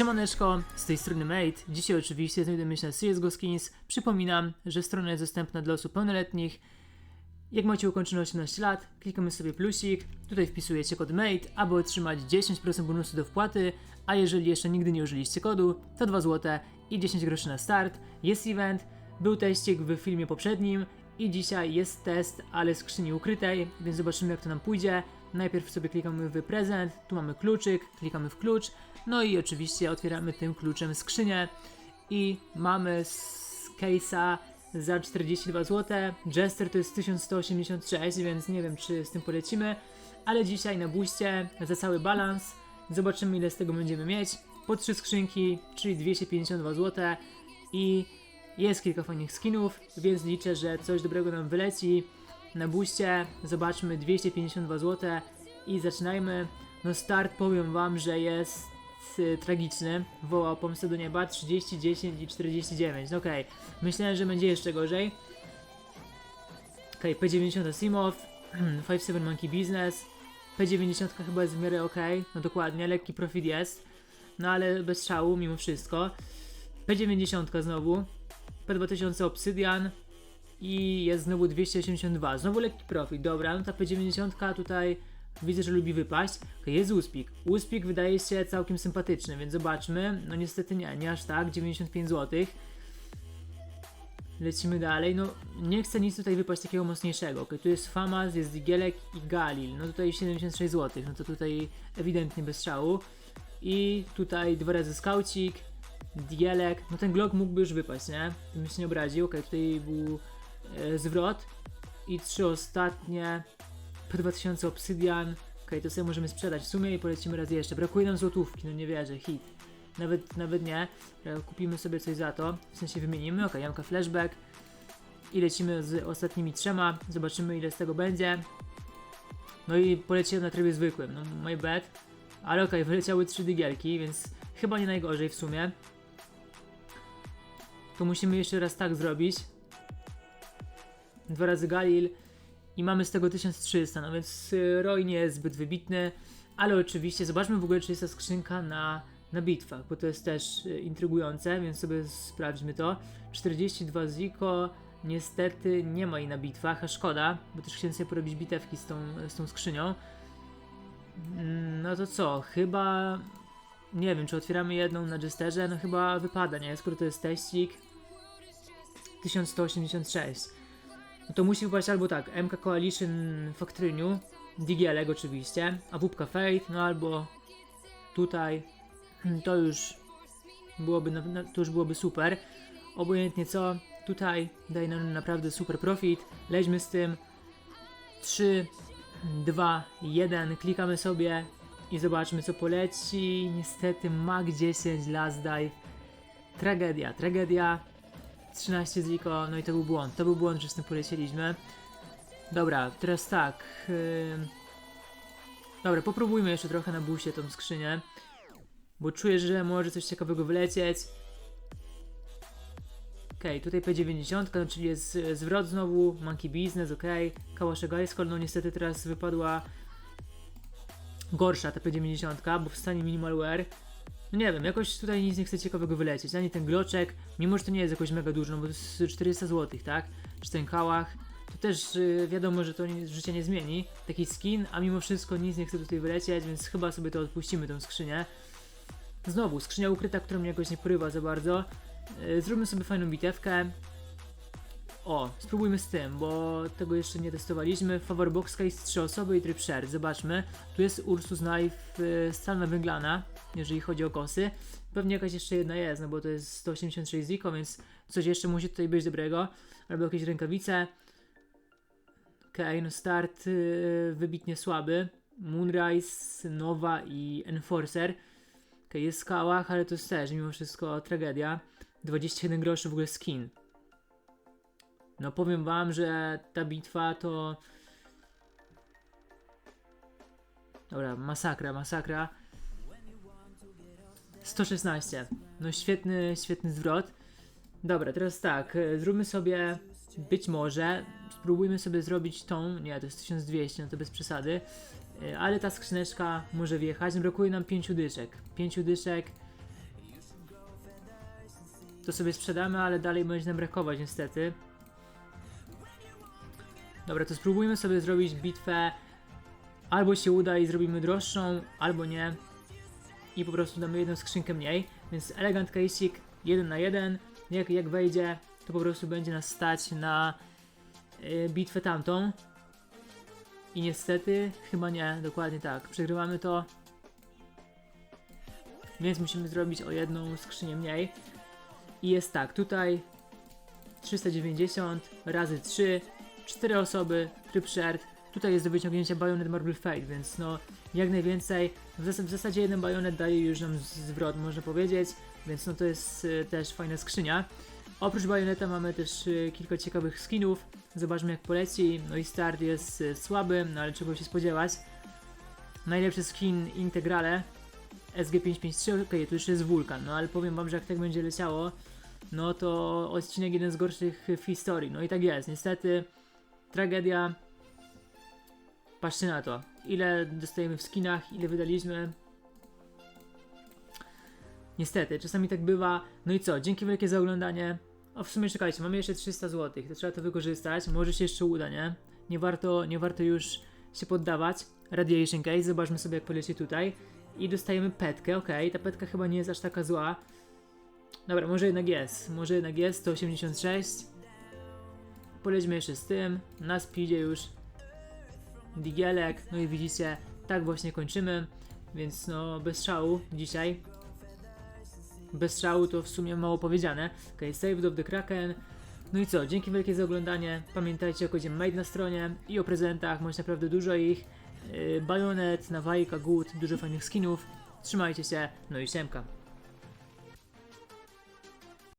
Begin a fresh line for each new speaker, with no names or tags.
Siemaneczko, z tej strony Mate. Dzisiaj oczywiście znajdujemy się na CSGO Skins. Przypominam, że strona jest dostępna dla osób pełnoletnich. Jak macie ukończone 18 lat, klikamy sobie plusik, tutaj wpisujecie kod MATE, aby otrzymać 10% bonusu do wpłaty, a jeżeli jeszcze nigdy nie użyliście kodu, to 2 zł i 10 groszy na start. Jest event, był teścik w filmie poprzednim i dzisiaj jest test, ale skrzyni ukrytej, więc zobaczymy jak to nam pójdzie. Najpierw sobie klikamy w prezent, tu mamy kluczyk, klikamy w klucz, no i oczywiście otwieramy tym kluczem skrzynię i mamy z case'a za 42 zł. Jester to jest 1186, więc nie wiem czy z tym polecimy, ale dzisiaj na buście za cały balans zobaczymy ile z tego będziemy mieć. Po trzy skrzynki, czyli 252 zł i jest kilka fajnych skinów, więc liczę, że coś dobrego nam wyleci. Na buście zobaczmy 252 zł i zaczynajmy. No start powiem wam, że jest y, tragiczny. Wołał pomstę do nieba 30, 10 i 49. No okej, myślałem, że będzie jeszcze gorzej. Okej, P90 Asimov, 5-7 Monkey Business. P90 chyba jest w miarę ok, no dokładnie, lekki profit jest. No ale bez szału mimo wszystko. P90 znowu. P2000 Obsidian. I jest znowu 282. Znowu lekki profit, dobra, no ta P90 tutaj widzę, że lubi wypaść. Jest Uspik. Uspik wydaje się całkiem sympatyczny, więc zobaczmy. No niestety nie, nie aż tak, 95 zł. Lecimy dalej, no nie chcę nic tutaj wypaść takiego mocniejszego. Okay, tu jest Famas, jest Digielek i Galil. No tutaj 76 zł, no to tutaj ewidentnie bez strzału. I tutaj dwa razy skaucik, Dielek, no ten Glock mógłby już wypaść, nie? Bym się nie obraził, okej, tutaj był zwrot. I trzy ostatnie, po 2000 Obsydian, okej, to sobie możemy sprzedać w sumie i polecimy raz jeszcze. Brakuje nam złotówki, no nie wierzę, hit. Nawet, nawet nie, E, kupimy sobie coś za to, w sensie wymienimy, okej, jamka flashback. I lecimy z ostatnimi trzema, zobaczymy ile z tego będzie. No i poleciłem na trybie zwykłym, no my bad. Ale okej, wyleciały trzy dygielki, więc chyba nie najgorzej w sumie. To musimy jeszcze raz tak zrobić. Dwa razy Galil i mamy z tego 1300, no więc y, Roy nie jest zbyt wybitny, ale oczywiście zobaczmy w ogóle czy jest ta skrzynka na, na bitwach, bo to jest też y, intrygujące, więc sobie sprawdźmy to. 42 Ziko, niestety nie ma jej na bitwach, a szkoda, bo też chciałem sobie porobić bitewki z tą, z tą skrzynią. Mm, No to co, chyba nie wiem, czy otwieramy jedną na Jesterze? No chyba wypada, nie? Skoro to jest teścik 1186 No to musi wypaść albo tak, MK Coalition Factoryniu Digielek oczywiście, a WP Fate, no albo tutaj to już byłoby, to już byłoby super obojętnie co, tutaj daje nam naprawdę super profit, leźmy z tym 3, 2, 1, klikamy sobie i zobaczmy co poleci. Niestety Mag 10 Last Dive. Tragedia, tragedia. 13 ziko, no i to był błąd. To był błąd, że z tym polecieliśmy. Dobra, teraz tak. Yy... Dobra, popróbujmy jeszcze trochę na busie tą skrzynię. Bo czuję, że może coś ciekawego wylecieć. Okej, tutaj P90, no, czyli jest e, zwrot znowu, Monkey Business, okej. Okay. Kałaszegajsko, no niestety teraz wypadła gorsza ta P90, bo w stanie minimalware. No nie wiem, jakoś tutaj nic nie chce ciekawego wylecieć. Ani ten gloczek, mimo że to nie jest jakoś mega dużo, no bo to jest 400 zł, tak? Czy ten kałach, to też yy, wiadomo, że to nie, życie nie zmieni. Taki skin, a mimo wszystko nic nie chce tutaj wylecieć, więc chyba sobie to odpuścimy, tą skrzynię. Znowu, skrzynia ukryta, która mnie jakoś nie porywa za bardzo. Yy, zróbmy sobie fajną bitewkę. O, spróbujmy z tym, bo tego jeszcze nie testowaliśmy. Favor Box Case 3 osoby i tryb share. Zobaczmy. Tu jest Ursus Knife y, stalna węglana, jeżeli chodzi o kosy. Pewnie jakaś jeszcze jedna jest, no bo to jest 186 ziko, więc coś jeszcze musi tutaj być dobrego. Albo jakieś rękawice. Okej, okay, no start y, wybitnie słaby. Moonrise, Nova i Enforcer. Okay, jest skałach, ale to jest też mimo wszystko tragedia. 21 groszy w ogóle skin. No powiem wam, że ta bitwa to... Dobra, masakra, masakra. 116. No świetny, świetny zwrot. Dobra, teraz tak, zróbmy sobie, być może, spróbujmy sobie zrobić tą, nie, to jest 1200, no to bez przesady, e, ale ta skrzyneczka może wjechać, no brakuje nam 5 dyszek. 5 dyszek to sobie sprzedamy, ale dalej będzie nam brakować niestety. Dobra, to spróbujmy sobie zrobić bitwę. Albo się uda i zrobimy droższą, albo nie. I po prostu damy jedną skrzynkę mniej. Więc elegant case'ik 1 na 1. Jak, jak wejdzie, to po prostu będzie nas stać na y, bitwę tamtą. I niestety, chyba nie, dokładnie tak. Przegrywamy to. Więc musimy zrobić o jedną skrzynię mniej. I jest tak, tutaj 390 razy 3, 4 osoby, tryb shared. Tutaj jest do wyciągnięcia Bayonet Marble Fate, więc no jak najwięcej. W, zas- w zasadzie jeden bajonet daje już nam zwrot, można powiedzieć, więc no to jest y, też fajna skrzynia. Oprócz bajoneta mamy też y, kilka ciekawych skinów. Zobaczmy jak poleci. No i start jest y, słaby, no ale czego się spodziewać. Najlepszy skin Integrale SG553, okej, tu jeszcze jest wulkan, no ale powiem wam, że jak tak będzie leciało, no to odcinek jeden z gorszych w historii. No i tak jest, niestety tragedia. Patrzcie na to, ile dostajemy w skinach, ile wydaliśmy. Niestety, czasami tak bywa. No i co, dzięki wielkie za oglądanie. O, w sumie czekajcie, mamy jeszcze 300 zł, to trzeba to wykorzystać, może się jeszcze uda, nie? Nie warto, nie warto już się poddawać. Radiation Case, zobaczmy sobie jak poleci tutaj. I dostajemy petkę, okej, ta petka chyba nie jest aż taka zła. Dobra, może jednak jest, może jednak jest, 186. Polećmy jeszcze z tym, na speedzie już. Digielek, no i widzicie, tak właśnie kończymy. Więc no, bez szału dzisiaj. Bez szału to w sumie mało powiedziane. Ok, saved of the Kraken. No i co, dzięki wielkie za oglądanie. Pamiętajcie o kodzie MADE na stronie i o prezentach, macie naprawdę dużo ich. Yy, Bayonet, Nawajka, Good, dużo fajnych skinów. Trzymajcie się, no i siemka.